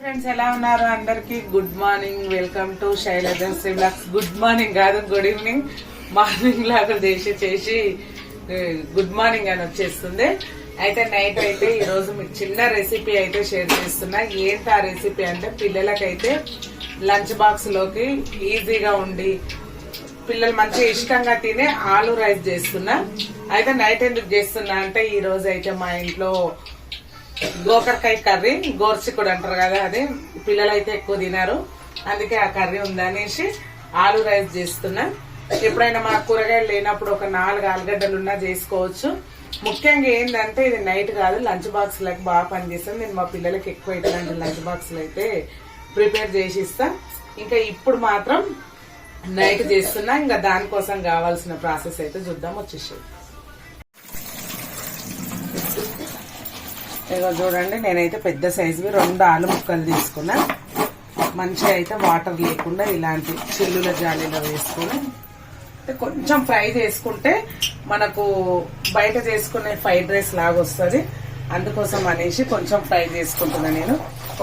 Friends ఎలా ఉన్నారు? అందరికి good morning welcome to Sailaja శ్రీబ్లాక్స్ good morning కాదు గుడ్ ఈవినింగ్ మార్నింగ్ లాగా చేసి చేసి గుడ్ మార్నింగ్ అని వచ్చేస్తుంది. అయితే నైట్ అయితే ఈ రోజు మీకు చిన్న రెసిపీ అయితే షేర్ చేస్తున్నా. ఏంటి ఆ రెసిపీ అంటే పిల్లలకైతే లంచ్ బాక్స్లోకి ఈజీగా ఉండి పిల్లలు మంచిగా ఇష్టంగా తినే ఆలు రైస్ చేస్తున్నా. అయితే నైట్ ఎందుకు చేస్తున్నా అంటే ఈ రోజు అయితే మా ఇంట్లో గోకరకాయ కర్రీ గోర్చికుడు అంటారు కదా అది. పిల్లలు అయితే ఎక్కువ తినారు. అందుకే ఆ కర్రీ ఉందనేసి ఆలు రైస్ చేస్తున్నా. ఎప్పుడైనా మా కూరగాయలు లేనప్పుడు ఒక నాలుగు ఆలుగడ్డలు ఉన్నా చేసుకోవచ్చు. ముఖ్యంగా ఏంటంటే ఇది నైట్ కాదు లంచ్ బాక్స్లకు బాగా పనిచేస్తాను నేను మా పిల్లలకి ఎక్కువ ఇట్లాంటి లంచ్ బాక్స్లు అయితే ప్రిపేర్ చేసి ఇస్తాను ఇంకా ఇప్పుడు మాత్రం నైట్ చేస్తున్నా. ఇంకా దానికోసం కావాల్సిన ప్రాసెస్ అయితే చూద్దాం వచ్చేసి ఇగో చూడండి నేనైతే పెద్ద సైజువి రెండు ఆలు ముక్కలు తీసుకున్నా. మంచిగా అయితే వాటర్ లేకుండా ఇలాంటి చిల్లుల జాలీలో వేసుకొని కొంచెం ఫ్రై చేసుకుంటే మనకు బయట చేసుకునే ఫ్రైడ్ రైస్ లాగా వస్తుంది. అందుకోసం అనేసి కొంచెం ఫ్రై చేసుకుంటున్నా నేను.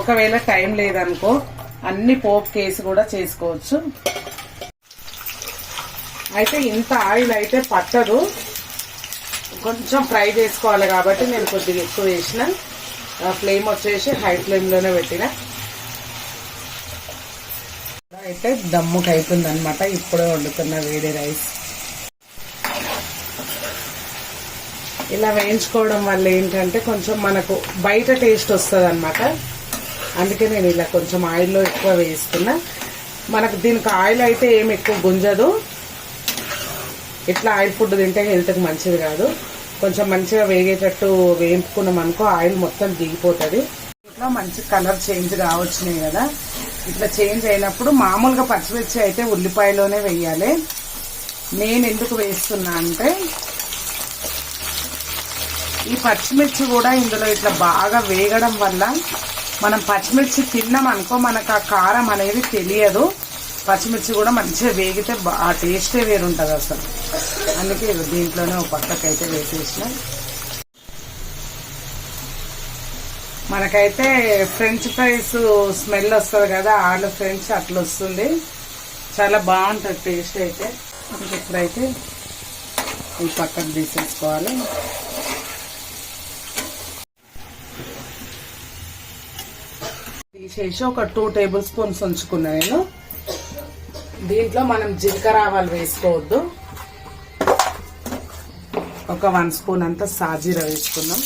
ఒకవేళ టైం లేదనుకో అన్ని పోపు కేసు కూడా చేసుకోవచ్చు. అయితే ఇంత ఆయిల్ అయితే పట్టదు. కొంచెం ఫ్రై చేసుకోవాలి కాబట్టి నేను కొద్దిగా ఎక్కువ వేసిన ఫ్లేమ్ వచ్చేసి హై ఫ్లేమ్లోనే పెట్టిన. అయితే దమ్ముకి అవుతుంది అనమాట ఇప్పుడే వండుతున్న వేడి రైస్. ఇలా వేయించుకోవడం వల్ల ఏంటంటే కొంచెం మనకు బయట టేస్ట్ వస్తుంది అనమాట అందుకే నేను ఇలా కొంచెం ఆయిల్లో ఎక్కువ వేసుకున్నా మనకు దీనికి ఆయిల్ అయితే ఏం ఎక్కువ గుంజదు. ఇట్లా ఆయిల్ ఫుడ్ తింటే హెల్త్కి మంచిది కాదు. కొంచెం మంచిగా వేగేటట్టు వేయించుకున్నాం అనుకో ఆయిల్ మొత్తం దిగిపోతుంది. ఇట్లా మంచి కలర్ చేంజ్ కావచ్చినాయి కదా. ఇట్లా చేంజ్ అయినప్పుడు మామూలుగా పచ్చిమిర్చి అయితే ఉల్లిపాయలోనే వేయాలి. నేను ఎందుకు వేస్తున్నా అంటే ఈ పచ్చిమిర్చి కూడా ఇందులో ఇట్లా బాగా వేగడం వల్ల మనం పచ్చిమిర్చి తిన్నాం అనుకో మనకు ఆ కారం అనేది తెలియదు. పచ్చిమిర్చి కూడా మంచిగా వేగితే ఆ టేస్టే వేరుంటది అసలు. అందుకే దీంట్లోనే ఒక పక్కకైతే వేసేసిన. మనకైతే ఫ్రెంచ్ ఫ్రైస్ స్మెల్ వస్తుంది కదా ఆలు ఫ్రెంచ్ అట్లా వస్తుంది చాలా బాగుంటుంది టేస్ట్ అయితే. ఇప్పుడైతే ఈ పక్కన తీసేసుకోవాలి. తీసేసి ఒక టూ టేబుల్ స్పూన్స్ ఉంచుకున్నా నేను. దీంట్లో మనం జీలకర్ర ఆవాలు వేసుకోవద్దు. ఒక వన్ స్పూన్ అంతా సాజీర వేసుకుందాం.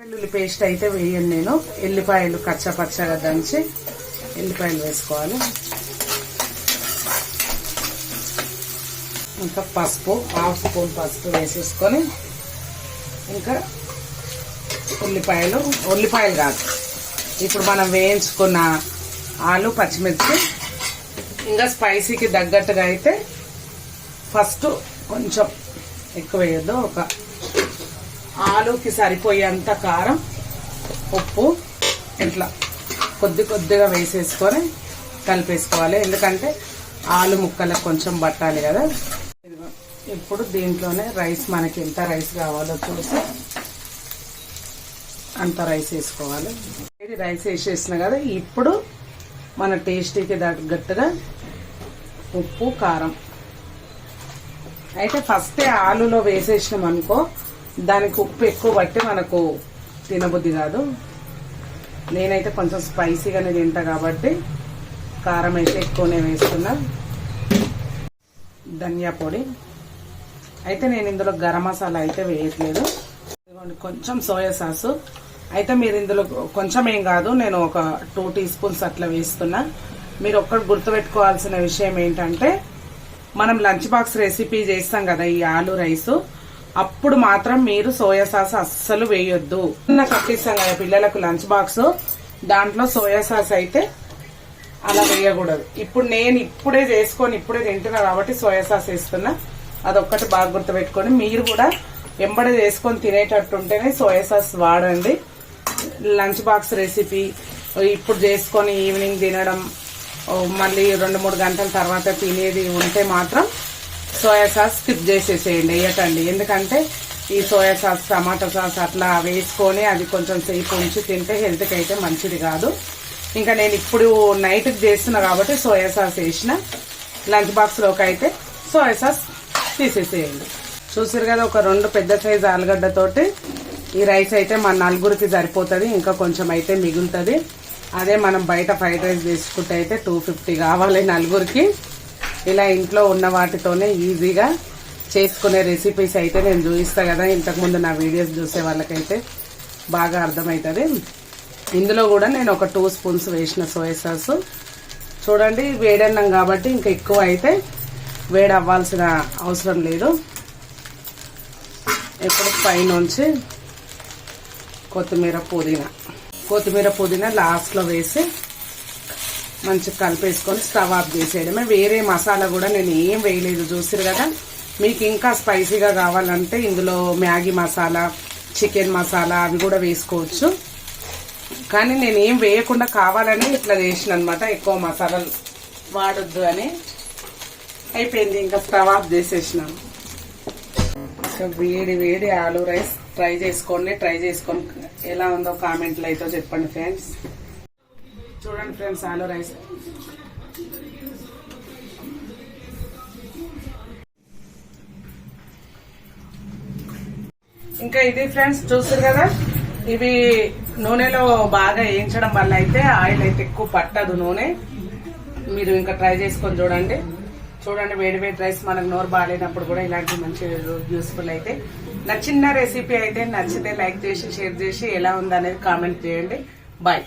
వెల్లుల్లి పేస్ట్ అయితే వేయను నేను. ఎల్లిపాయలు కచ్చపచ్చగా దంచి ఎల్లిపాయలు వేసుకోవాలి. ఇంకా పసుపు హాఫ్ స్పూన్ పసుపు వేసేసుకొని ఇంకా ఉల్లిపాయలు ఉల్లిపాయలు కాదు. ఇప్పుడు మనం వేయించుకున్న ఆలు పచ్చిమిర్చి ఇంకా స్పైసీకి తగ్గట్టుగా అయితే ఫస్ట్ కొంచెం ఎక్కువ వేయద్దు. ఒక ఆలుకి సరిపోయేంత కారం ఉప్పు ఇట్లా కొద్ది కొద్దిగా వేసేసుకొని కలిపేసుకోవాలి. ఎందుకంటే ఆలు ముక్కలకు కొంచెం పట్టాలి కదా. ఇప్పుడు దీంట్లోనే రైస్ మనకి ఎంత రైస్ కావాలో చూసి అంత రైస్ వేసుకోవాలి. ఇది రైస్ వేసేసిన కదా ఇప్పుడు మన టేస్టీకి తగ్గట్టుగా ఉప్పు కారం. అయితే ఫస్టే ఆలులో వేసేసినాం అనుకో దానికి ఉప్పు ఎక్కువ పట్టి మనకు తినబుద్ధి కాదు. నేనైతే కొంచెం స్పైసీగానే తింటా కాబట్టి కారం అయితే ఎక్కువనే వేస్తున్నా. ధనియా పొడి. అయితే నేను ఇందులో గరం మసాలా అయితే వేయట్లేదు. ఇదిగోండి కొంచెం సోయా సాసు. అయితే మీరు ఇందులో కొంచెం ఏం కాదు నేను ఒక టూ టీ స్పూన్స్ అట్లా వేస్తున్నా. మీరు ఒక్కటి గుర్తుపెట్టుకోవాల్సిన విషయం ఏంటంటే మనం లంచ్ బాక్స్ రెసిపీ చేస్తాం కదా ఈ ఆలు రైస్. అప్పుడు మాత్రం మీరు సోయా సాస్ అస్సలు వేయొద్దు. చిన్న కట్టిస్తాం కదా పిల్లలకు లంచ్ బాక్స్ దాంట్లో సోయా సాస్ అయితే అలా వేయకూడదు. ఇప్పుడు నేను ఇప్పుడే చేసుకొని ఇప్పుడే తింటున్నా కాబట్టి సోయా సాస్ వేస్తున్నా. అదొక్కటి బాగా గుర్తుపెట్టుకొని మీరు కూడా ఎంబడ చేసుకొని తినేటట్టు ఉంటేనే సోయా సాస్ వాడండి. లంచ్ బాక్స్ రెసిపీ ఇప్పుడు చేసుకొని ఈవినింగ్ తినడం మళ్ళీ రెండు మూడు గంటల తర్వాత తినేది ఉంటే మాత్రం సోయా సాస్ స్కిప్ చేసేసేయండి వేయటండి ఎందుకంటే ఈ సోయా సాస్ టమాటా సాస్ అట్లా వేసుకొని అది కొంచెం సేపు ఉంచి తింటే హెల్త్కి అయితే మంచిది కాదు. ఇంకా నేను ఇప్పుడు నైట్కి చేస్తున్నా కాబట్టి సోయా సాస్ వేసిన లంచ్ బాక్స్లోకి అయితే సోయా సాస్ తీసేసేయండి. చూసారు కదా ఒక రెండు పెద్ద సైజు ఆలుగడ్డతోటి ఈ రైస్ అయితే మన నలుగురికి సరిపోతుంది ఇంకా కొంచెం అయితే మిగులుతుంది. అదే మనం బయట ఫ్రైడ్ రైస్ తీసుకుంటే అయితే టూ ఫిఫ్టీ కావాలి నలుగురికి. ఇలా ఇంట్లో ఉన్న వాటితోనే ఈజీగా చేసుకునే రెసిపీస్ అయితే నేను చూపిస్తా కదా ఇంతకుముందు నా వీడియోస్ చూసే వాళ్ళకైతే బాగా అర్థమవుతుంది ఇందులో కూడా నేను ఒక టూ స్పూన్స్ వేసిన సోయా సాస్ చూడండి వేడన్నం కాబట్టి ఇంకా ఎక్కువ అయితే వేడి అవ్వాల్సిన అవసరం లేదు. ఎప్పుడు పైనుంచి కొత్తిమీర పుదీనా. కొత్తిమీర పుదీనా లాస్ట్లో వేసి మంచిగా కలిపేసుకొని స్టవ్ ఆఫ్ చేసేయడమే. వేరే మసాలా కూడా నేను ఏం వేయలేదు చూసిరు కదా? మీకు ఇంకా స్పైసీగా కావాలంటే ఇందులో మ్యాగీ మసాలా చికెన్ మసాలా అవి కూడా వేసుకోవచ్చు. కానీ నేను ఏం వేయకుండా కావాలని ఇట్లా చేసిన అనమాట ఎక్కువ మసాలాలు వాడొద్దు అని. అయిపోయింది ఇంకా స్టవ్ ఆఫ్ చేసేసినాను సో వేడి వేడి ఆలు రైస్ ట్రై చేసుకోండి ట్రై చేసుకొని ఎలా ఉందో కామెంట్లు అయితే చెప్పండి ఫ్రెండ్స్. చూడండి ఫ్రెండ్స్ ఆలో రైస్. ఇంకా ఇది ఫ్రెండ్స్ చూస్తారు కదా? ఇవి నూనెలో బాగా వేయించడం వల్ల అయితే ఆయిల్ అయితే ఎక్కువ పట్టదు నూనె. మీరు ఇంకా ట్రై చేసుకొని చూడండి. చూడండి వేడి వేడి రైస్ మనకు నోరు బాగాలేనప్పుడు కూడా ఇలాంటి మంచి యూస్ఫుల్ అయితే. నా చిన్న రెసిపీ అయితే నచ్చితే లైక్ చేసి షేర్ చేసి ఎలా ఉందనేది కామెంట్ చేయండి. బాయ్